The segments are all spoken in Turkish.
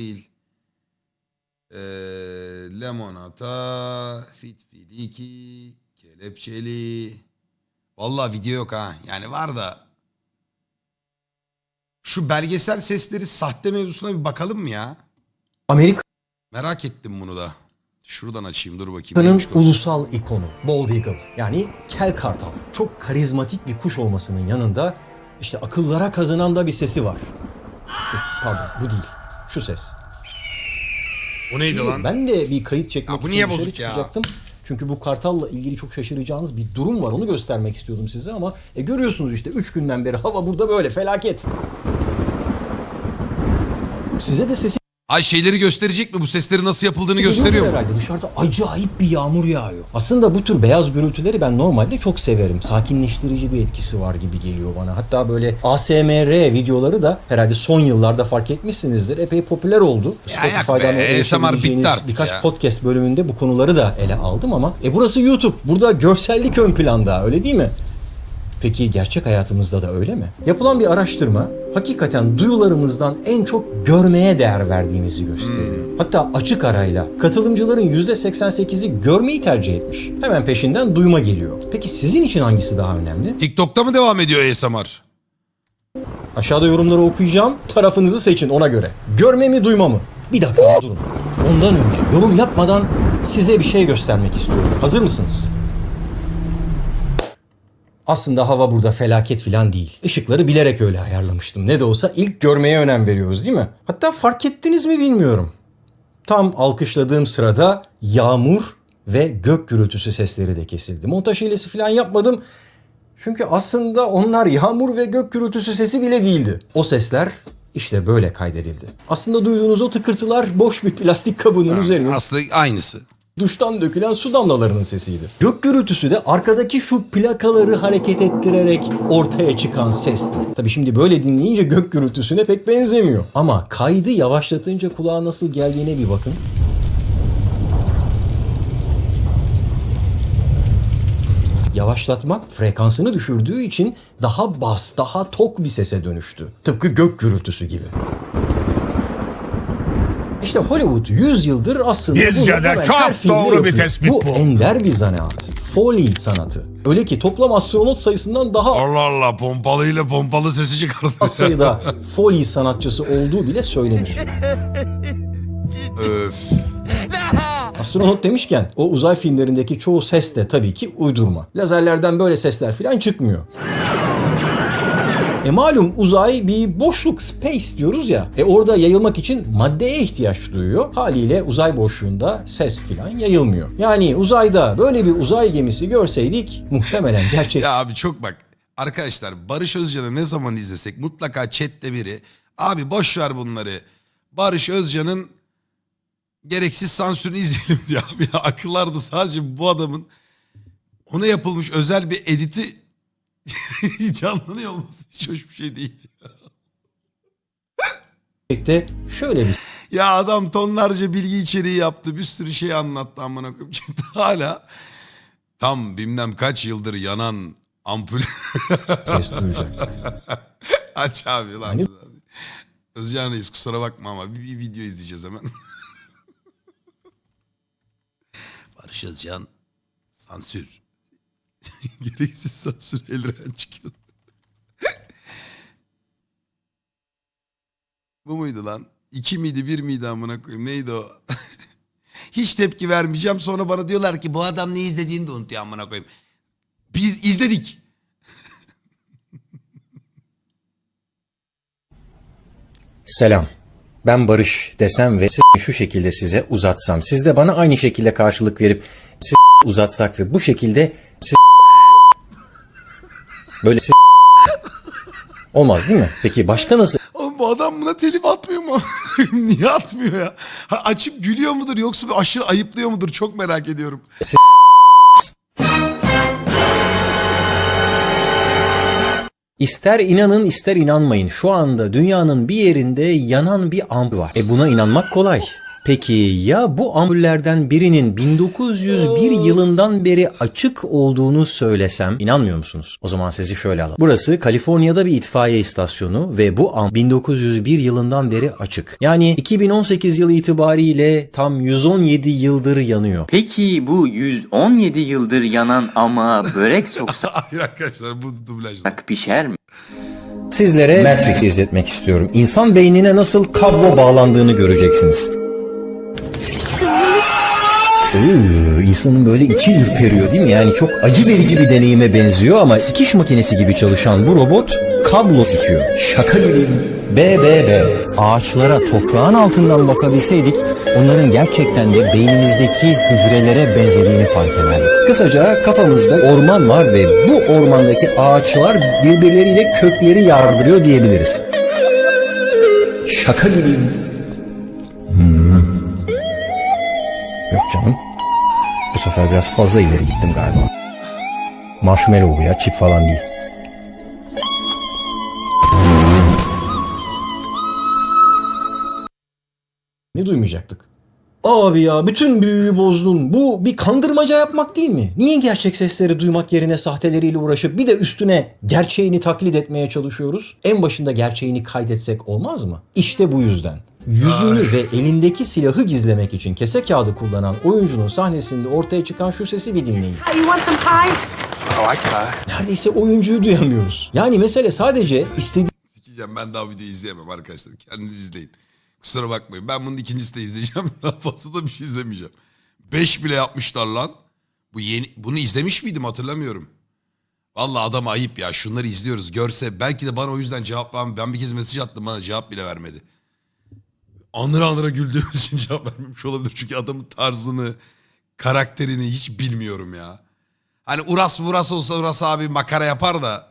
değil. Ee, lemonata, fitfiliki, kelepçeli. Vallahi video yok ha. Yani var da. Şu belgesel sesleri sahte mevzusuna bir bakalım mı ya? Amerika'nın Merak ettim bunu da. Şuradan açayım dur bakayım. neymiş konusu. ulusal ikonu Bald Eagle yani kel kartal. Çok karizmatik bir kuş olmasının yanında işte akıllara kazanan da bir sesi var. Pardon bu değil. Şu ses. Bu neydi lan? Ben de bir kayıt çekmek Ya bu için niye dışarı bozuk ya? çıkacaktım. Çünkü bu kartalla ilgili çok şaşıracağınız bir durum var. Onu göstermek istiyordum size ama e, görüyorsunuz işte 3 günden beri hava burada böyle felaket. Size de sesi Ay şeyleri gösterecek mi? Bu sesleri nasıl yapıldığını gösteriyor mu? herhalde. Dışarıda acayip bir yağmur yağıyor. Aslında bu tür beyaz gürültüleri ben normalde çok severim. Sakinleştirici bir etkisi var gibi geliyor bana. Hatta böyle ASMR videoları da herhalde son yıllarda fark etmişsinizdir. Epey popüler oldu. Spotify'dan be, erişebileceğiniz birkaç ya. podcast bölümünde bu konuları da ele aldım ama e burası YouTube. Burada görsellik ön planda öyle değil mi? Peki gerçek hayatımızda da öyle mi? Yapılan bir araştırma hakikaten duyularımızdan en çok görmeye değer verdiğimizi gösteriyor. Hatta açık arayla katılımcıların %88'i görmeyi tercih etmiş. Hemen peşinden duyma geliyor. Peki sizin için hangisi daha önemli? TikTok'ta mı devam ediyor ASMR? Aşağıda yorumları okuyacağım. Tarafınızı seçin ona göre. Görme mi duyma mı? Bir dakika durun. Ondan önce yorum yapmadan size bir şey göstermek istiyorum. Hazır mısınız? Aslında hava burada felaket falan değil. Işıkları bilerek öyle ayarlamıştım. Ne de olsa ilk görmeye önem veriyoruz değil mi? Hatta fark ettiniz mi bilmiyorum. Tam alkışladığım sırada yağmur ve gök gürültüsü sesleri de kesildi. Montaj hilesi falan yapmadım. Çünkü aslında onlar yağmur ve gök gürültüsü sesi bile değildi. O sesler işte böyle kaydedildi. Aslında duyduğunuz o tıkırtılar boş bir plastik kabının üzerine Aslında aynısı. Duştan dökülen su damlalarının sesiydi. Gök gürültüsü de arkadaki şu plakaları hareket ettirerek ortaya çıkan sesti. Tabii şimdi böyle dinleyince gök gürültüsüne pek benzemiyor. Ama kaydı yavaşlatınca kulağa nasıl geldiğine bir bakın. Yavaşlatmak frekansını düşürdüğü için daha bas, daha tok bir sese dönüştü. Tıpkı gök gürültüsü gibi. İşte Hollywood 100 yıldır aslında Bizce de çok doğru bir yapıyor. tespit bu. bu. ender bir zanaat. Foley sanatı. Öyle ki toplam astronot sayısından daha Allah Allah pompalıyla pompalı sesi çıkardı. az sayıda Foley sanatçısı olduğu bile söylenir. Öf. Astronot demişken o uzay filmlerindeki çoğu ses de tabii ki uydurma. Lazerlerden böyle sesler falan çıkmıyor. E malum uzay bir boşluk space diyoruz ya. E orada yayılmak için maddeye ihtiyaç duyuyor. Haliyle uzay boşluğunda ses filan yayılmıyor. Yani uzayda böyle bir uzay gemisi görseydik muhtemelen gerçek Ya abi çok bak. Arkadaşlar Barış Özcan'ı ne zaman izlesek mutlaka chatte biri. Abi boş ver bunları. Barış Özcan'ın gereksiz sansürünü izleyelim diyor. Abi ya akıllarda sadece bu adamın ona yapılmış özel bir editi canlanıyor olması hiç hoş bir şey değil. gerçekte şöyle bir Ya adam tonlarca bilgi içeriği yaptı. Bir sürü şey anlattı amına koyayım. Çıktı hala tam bilmem kaç yıldır yanan ampul ses duyacaktık. Aç abi lan. Hani- Özcan Reis kusura bakma ama bir, bir video izleyeceğiz hemen. Barış Özcan sansür. Gereksiz sansür eldiren çıkıyor. Bu muydu lan? İki miydi bir miydi amına koyayım neydi o? Hiç tepki vermeyeceğim sonra bana diyorlar ki bu adam ne izlediğini de unutuyor amına koyayım. Biz izledik. Selam. Ben Barış desem ve şu şekilde size uzatsam. Siz de bana aynı şekilde karşılık verip siz uzatsak ve bu şekilde siz böyle siz olmaz değil mi? Peki başka nasıl Oğlum bu adam buna telif atmıyor mu? Niye atmıyor ya? Ha, açıp gülüyor mudur yoksa bir aşırı ayıplıyor mudur? Çok merak ediyorum. İster inanın ister inanmayın şu anda dünyanın bir yerinde yanan bir ampul var. E buna inanmak kolay. Peki ya bu ampullerden birinin 1901 yılından beri açık olduğunu söylesem inanmıyor musunuz? O zaman sizi şöyle alalım. Burası Kaliforniya'da bir itfaiye istasyonu ve bu ampul 1901 yılından beri açık. Yani 2018 yılı itibariyle tam 117 yıldır yanıyor. Peki bu 117 yıldır yanan ama börek soksak Hayır arkadaşlar bu dublajda. pişer mi? Sizlere Matrix izletmek istiyorum. İnsan beynine nasıl kablo bağlandığını göreceksiniz. Iıı, insanın böyle içi ürperiyor değil mi? Yani çok acı verici bir deneyime benziyor ama dikiş makinesi gibi çalışan bu robot kablo dikiyor. Şaka gibi. BBB. Ağaçlara toprağın altından bakabilseydik onların gerçekten de beynimizdeki hücrelere benzediğini fark ederdik. Kısaca kafamızda orman var ve bu ormandaki ağaçlar birbirleriyle kökleri yardırıyor diyebiliriz. Şaka gibi. Hmm. Yok canım. Sefer biraz fazla ileri gittim galiba. Marshmallow bu ya, çip falan değil. Ne duymayacaktık? Abi ya bütün büyüyü bozdun. Bu bir kandırmaca yapmak değil mi? Niye gerçek sesleri duymak yerine sahteleriyle uğraşıp bir de üstüne gerçeğini taklit etmeye çalışıyoruz? En başında gerçeğini kaydetsek olmaz mı? İşte bu yüzden. Yüzünü ve elindeki silahı gizlemek için kese kağıdı kullanan oyuncunun sahnesinde ortaya çıkan şu sesi bir dinleyin. Neredeyse oyuncuyu duyamıyoruz. Yani mesele sadece istediği Sikeceğim ben daha videoyu izleyemem arkadaşlar. Kendiniz izleyin. Kusura bakmayın. Ben bunun ikincisini de izleyeceğim. Daha fazla da bir şey izlemeyeceğim. 5 bile yapmışlar lan. Bu yeni bunu izlemiş miydim hatırlamıyorum. Vallahi adam ayıp ya. Şunları izliyoruz. Görse belki de bana o yüzden cevap vermem. Ben bir kez mesaj attım bana cevap bile vermedi. Anıra anıra güldüğüm için cevap vermemiş olabilir. Çünkü adamın tarzını, karakterini hiç bilmiyorum ya. Hani Uras Muras olsa Uras abi makara yapar da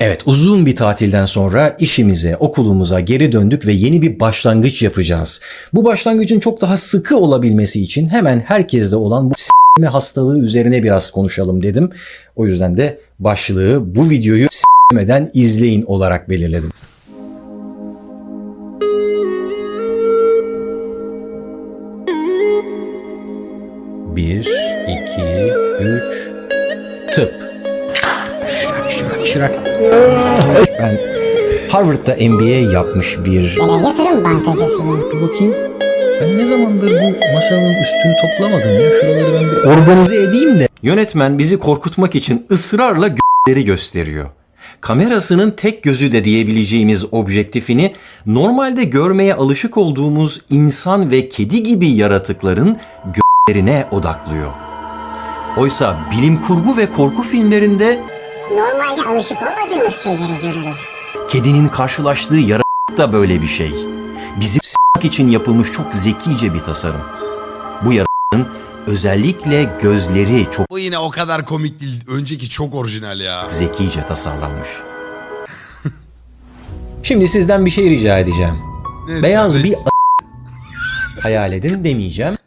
Evet uzun bir tatilden sonra işimize, okulumuza geri döndük ve yeni bir başlangıç yapacağız. Bu başlangıcın çok daha sıkı olabilmesi için hemen herkeste olan bu s**me hastalığı üzerine biraz konuşalım dedim. O yüzden de başlığı bu videoyu s**meden izleyin olarak belirledim. Bir, iki, üç, tıp. Şırak, şırak, şırak. Ben Harvard'da MBA yapmış bir... Ben yatırım bankacısıyım. Dur bakayım. Ben ne zamandır bu masanın üstünü toplamadım ya. Şuraları ben bir organize edeyim de. Yönetmen bizi korkutmak için ısrarla gözleri gösteriyor. Kamerasının tek gözü de diyebileceğimiz objektifini normalde görmeye alışık olduğumuz insan ve kedi gibi yaratıkların gözlerine odaklıyor. Oysa bilim kurgu ve korku filmlerinde Normalde alışık olmadığımız şeyleri görürüz. Kedinin karşılaştığı yaratık da böyle bir şey. Bizi s**k için yapılmış çok zekice bir tasarım. Bu yaratığın özellikle gözleri çok bu yine o kadar komik değil. Önceki çok orijinal ya. zekice tasarlanmış. Şimdi sizden bir şey rica edeceğim. Evet, Beyaz bir a- hayal edin demeyeceğim.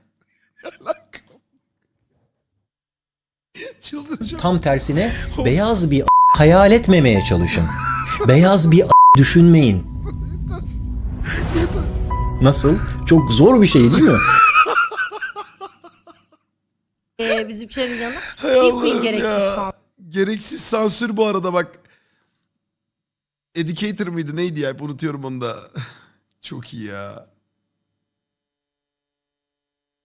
Tam tersine beyaz bir hayal etmemeye çalışın. Beyaz bir düşünmeyin. Nasıl? Çok zor bir şey değil mi? Ee, bizimkilerin yanına. Hay gereksiz ya. san. Gereksiz sansür bu arada bak. Educator mıydı neydi ya? Hep unutuyorum onu da. Çok iyi ya.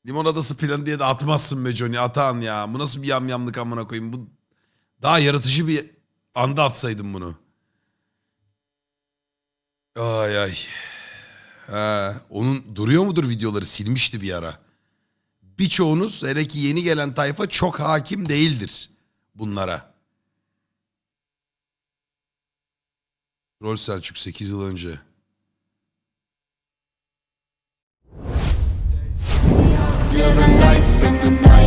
Limon Adası planı diye de atmazsın be Johnny. Atan ya. Bu nasıl bir yamyamlık amına koyayım. Bu daha yaratıcı bir anda atsaydım bunu. Ay ay. Ha, onun duruyor mudur videoları? Silmişti bir ara. Birçoğunuz hele ki yeni gelen tayfa çok hakim değildir bunlara. Rol Selçuk 8 yıl önce. live a life in the night.